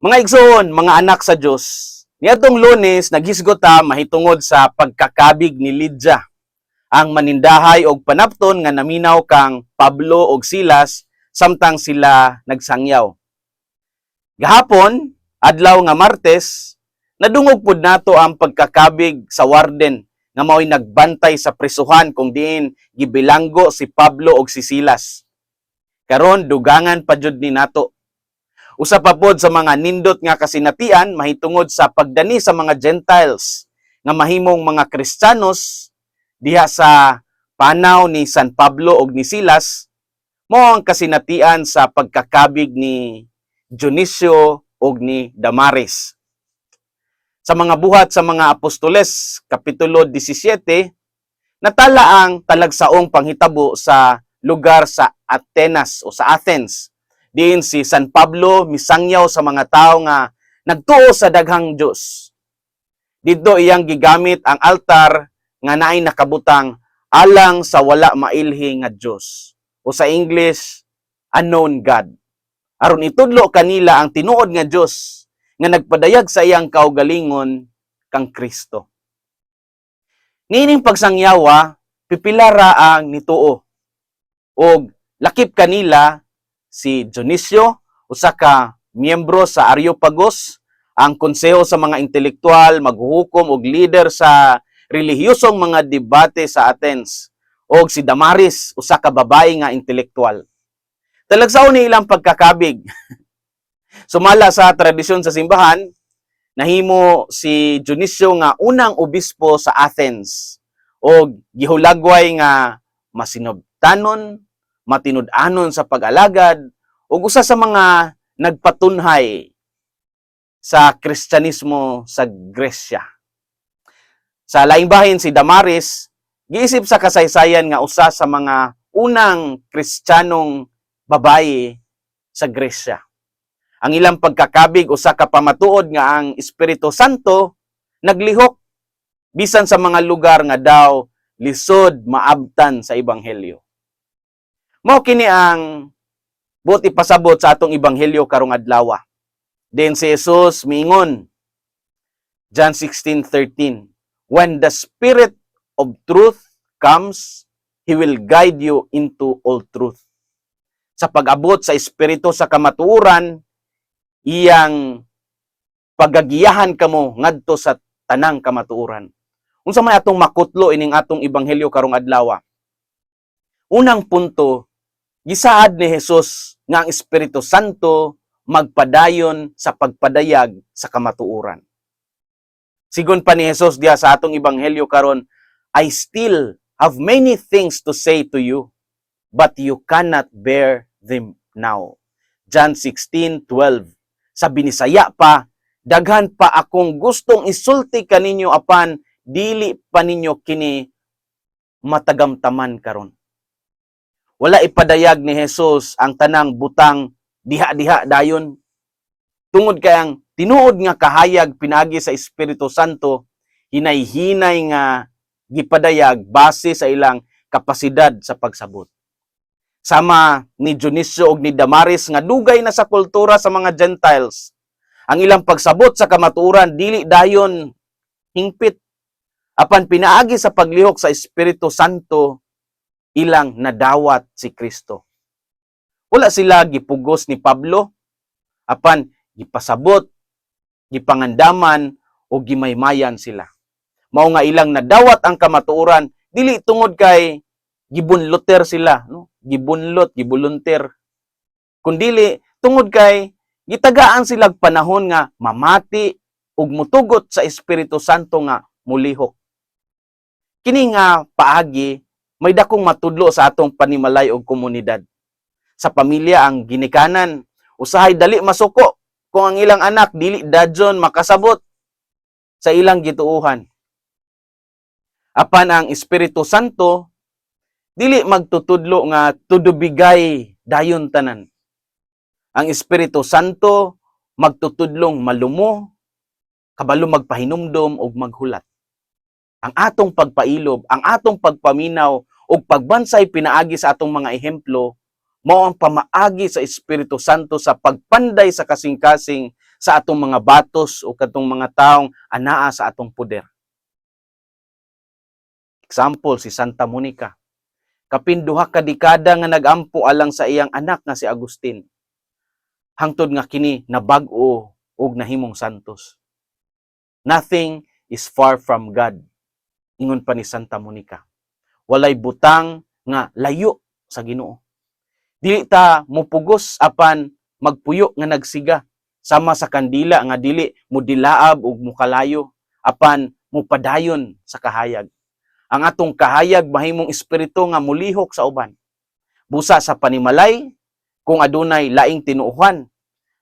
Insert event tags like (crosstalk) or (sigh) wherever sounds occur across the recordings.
Mga igsoon, mga anak sa Dios, niadtong Lunes naghisgot ta mahitungod sa pagkakabig ni Lydia, ang manindahay og panapton nga naminaw kang Pablo og Silas samtang sila nagsangyaw. Gahapon, adlaw nga Martes, nadungog pud nato ang pagkakabig sa warden nga mao'y nagbantay sa prisuhan kung diin gibilanggo si Pablo og si Silas. Karon dugangan pa jud ni nato Usa pa pod sa mga nindot nga kasinatian mahitungod sa pagdani sa mga Gentiles nga mahimong mga Kristiyanos diha sa panaw ni San Pablo ug ni Silas mo ang kasinatian sa pagkakabig ni Dionisio ug ni Damaris. Sa mga buhat sa mga apostoles, Kapitulo 17, natala ang talagsaong panghitabo sa lugar sa Atenas o sa Athens diin si San Pablo misangyaw sa mga tao nga nagtuo sa daghang Dios. Dito iyang gigamit ang altar nga naay nakabutang alang sa wala mailhi nga Dios o sa English unknown God. Aron itudlo kanila ang tinuod nga Dios nga nagpadayag sa iyang kaugalingon kang Kristo. Nining pagsangyawa pipilara ang nituo og lakip kanila si Dionisio, usa ka miyembro sa Areopagos, ang konseho sa mga intelektual, maghuhukom og leader sa relihiyosong mga debate sa Athens, og si Damaris, usa ka babae nga intelektual. Talagsaon ni ilang pagkakabig. (laughs) Sumala sa tradisyon sa simbahan, nahimo si Dionisio nga unang obispo sa Athens og gihulagway nga masinobtanon matinud-anon sa pag-alagad ug usa sa mga nagpatunhay sa Kristyanismo sa Gresya. Sa laing bahin si Damaris, giisip sa kasaysayan nga usa sa mga unang Kristiyanong babae sa Gresya. Ang ilang pagkakabig usa ka pamatuod nga ang Espiritu Santo naglihok bisan sa mga lugar nga daw lisod maabtan sa ebanghelyo. Mao kini ang buot ipasabot sa atong ebanghelyo karong adlaw. Then si Jesus miingon John 16:13 When the spirit of truth comes, he will guide you into all truth. Sa pag-abot sa espiritu sa kamatuoran, iyang pagagiyahan kamo ngadto sa tanang kamatuoran. Unsa may atong makutlo ining atong ebanghelyo karong adlaw? Unang punto, gisaad ni Jesus nga ang Espiritu Santo magpadayon sa pagpadayag sa kamatuoran. Sigon pa ni Jesus diha sa atong ebanghelyo karon, I still have many things to say to you, but you cannot bear them now. John 16:12. Sa binisaya pa, daghan pa akong gustong isulti kaninyo apan dili pa ninyo kini matagamtaman karon wala ipadayag ni Jesus ang tanang butang diha-diha dayon. Tungod kay ang tinuod nga kahayag pinagi sa Espiritu Santo, hinay-hinay nga gipadayag base sa ilang kapasidad sa pagsabot. Sama ni Dionisio ug ni Damaris nga dugay na sa kultura sa mga Gentiles. Ang ilang pagsabot sa kamatuoran dili dayon hingpit apan pinaagi sa paglihok sa Espiritu Santo ilang nadawat si Kristo. Wala sila gipugos ni Pablo, apan gipasabot, gipangandaman, o gimaymayan sila. Mao nga ilang nadawat ang kamatuoran, dili tungod kay gibunloter sila, no? Gibunlot, gibulunter. Kundili tungod kay gitagaan sila panahon nga mamati ug mutugot sa Espiritu Santo nga mulihok. Kini nga paagi may dakong matudlo sa atong panimalay og komunidad. Sa pamilya ang ginikanan, usahay dali masuko kung ang ilang anak dili dadyon makasabot sa ilang gituuhan. Apan ang Espiritu Santo dili magtutudlo nga tudubigay dayon tanan. Ang Espiritu Santo magtutudlong malumo, kabalo magpahinumdom og maghulat ang atong pagpailob, ang atong pagpaminaw ug pagbansay pinaagi sa atong mga ehemplo mao ang pamaagi sa Espiritu Santo sa pagpanday sa kasing-kasing sa atong mga batos o katong mga taong anaa sa atong poder. Example si Santa Monica. Kapin duha ka dekada nga nagampo alang sa iyang anak nga si Agustin. Hangtod nga kini nabag-o og nahimong santos. Nothing is far from God. Ingon pa ni Santa Monica. Walay butang nga layo sa Ginoo. Dili ta mupugos apan magpuyo nga nagsiga sama sa kandila nga dili mudilaab ug mukalayo apan mupadayon sa kahayag. Ang atong kahayag mahimong espiritu nga mulihok sa uban. Busa sa panimalay kung adunay laing tinuuhan,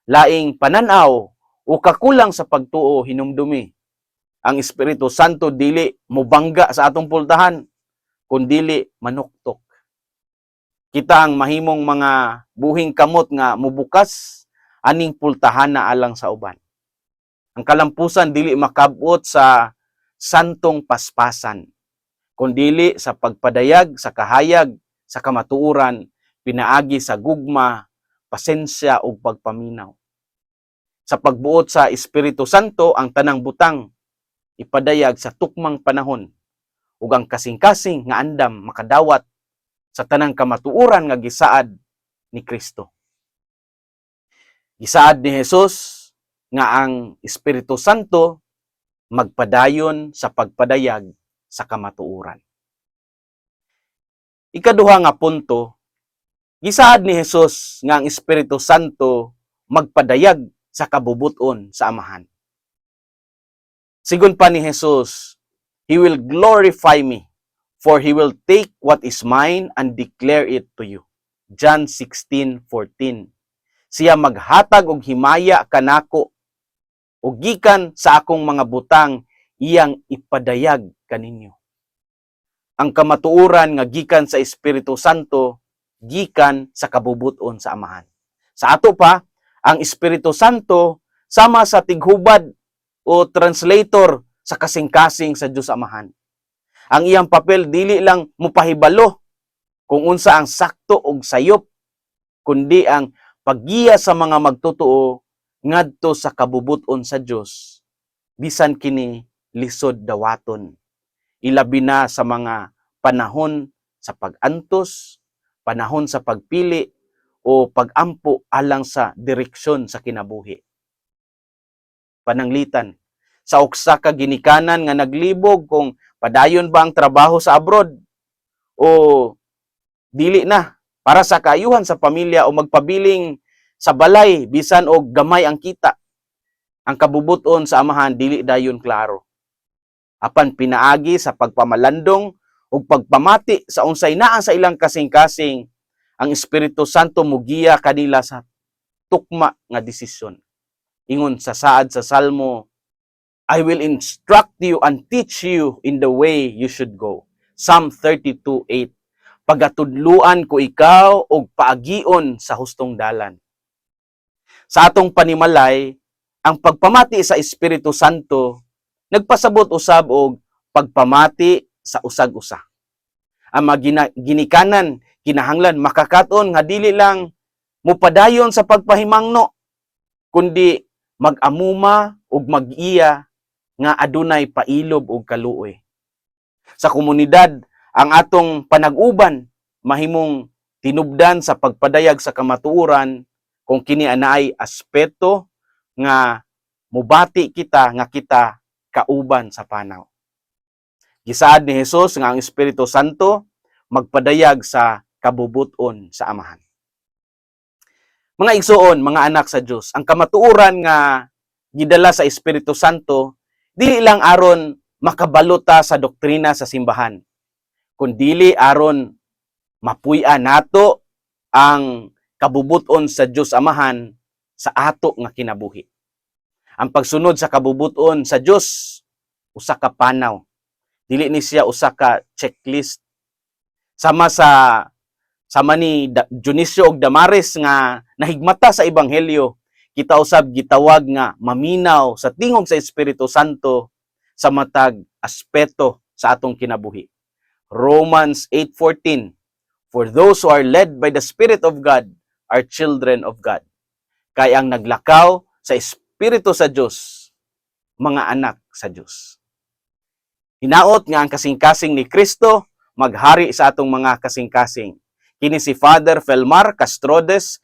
laing pananaw o kakulang sa pagtuo hinumdumi. Ang Espiritu Santo dili mubangga sa atong pultahan, kundili manuktok. Kita ang mahimong mga buhing kamot nga mubukas aning pultahan na alang sa uban. Ang kalampusan dili makabot sa santong paspasan, kundili sa pagpadayag sa kahayag sa kamatuuran, pinaagi sa gugma, pasensya ug pagpaminaw. Sa pagbuot sa Espiritu Santo ang tanang butang ipadayag sa tukmang panahon ug ang kasing-kasing nga andam makadawat sa tanang kamatuoran nga gisaad ni Kristo. Gisaad ni Jesus nga ang Espiritu Santo magpadayon sa pagpadayag sa kamatuoran. Ikaduha nga punto, gisaad ni Jesus nga ang Espiritu Santo magpadayag sa kabubuton sa amahan. Sigun pa ni Jesus, He will glorify me, for He will take what is mine and declare it to you. John 16:14. Siya maghatag og himaya kanako ug gikan sa akong mga butang iyang ipadayag kaninyo. Ang kamatuoran nga gikan sa Espiritu Santo gikan sa kabubuton sa amahan. Sa ato pa, ang Espiritu Santo sama sa tighubad o translator sa kasing-kasing sa Dios Amahan. Ang iyang papel dili lang mupahibalo kung unsa ang sakto og sayop, kundi ang paggiya sa mga magtotoo ngadto sa kabubuton sa Dios bisan kini lisod dawaton. Ilabi na sa mga panahon sa pag-antos, panahon sa pagpili o pag-ampo alang sa direksyon sa kinabuhi. Pananglitan, sa uksa ka ginikanan nga naglibog kung padayon ba ang trabaho sa abroad o dili na para sa kaayuhan sa pamilya o magpabiling sa balay bisan og gamay ang kita. Ang kabubuton sa amahan dili dayon klaro. Apan pinaagi sa pagpamalandong ug pagpamati sa unsay naa sa ilang kasing-kasing ang Espiritu Santo mugiya kanila sa tukma nga desisyon. Ingon sa saad sa Salmo I will instruct you and teach you in the way you should go. Psalm 32:8. Pagatudluan ko ikaw og paagion sa hustong dalan. Sa atong panimalay, ang pagpamati sa Espiritu Santo nagpasabot usab og pagpamati sa usag-usa. Ang mga ginikanan kinahanglan makakaton nga dili lang mupadayon sa pagpahimangno kundi mag-amuma ug mag-iya nga adunay pailob ug kaluoy. Sa komunidad, ang atong panag-uban mahimong tinubdan sa pagpadayag sa kamatuoran kung kini anaay aspeto nga mubati kita nga kita kauban sa panaw. Gisaad ni Jesus nga ang Espiritu Santo magpadayag sa kabubuton sa amahan. Mga igsoon, mga anak sa Dios, ang kamatuoran nga gidala sa Espiritu Santo dili lang aron makabaluta sa doktrina sa simbahan, kundili aron mapuy-an nato ang kabubuton sa Dios Amahan sa ato nga kinabuhi. Ang pagsunod sa kabubuton sa Dios usa ka panaw. Dili ni siya usa ka checklist. Sama sa sama ni Dionisio og Damaris nga nahigmata sa ebanghelyo kita usab gitawag nga maminaw sa tingog sa Espiritu Santo sa matag aspeto sa atong kinabuhi. Romans 8:14 For those who are led by the Spirit of God are children of God. Kay ang naglakaw sa es- Espiritu sa Dios, mga anak sa Dios. Hinaot nga ang kasing-kasing ni Kristo maghari sa atong mga kasing-kasing. Kini si Father Felmar Castrodes,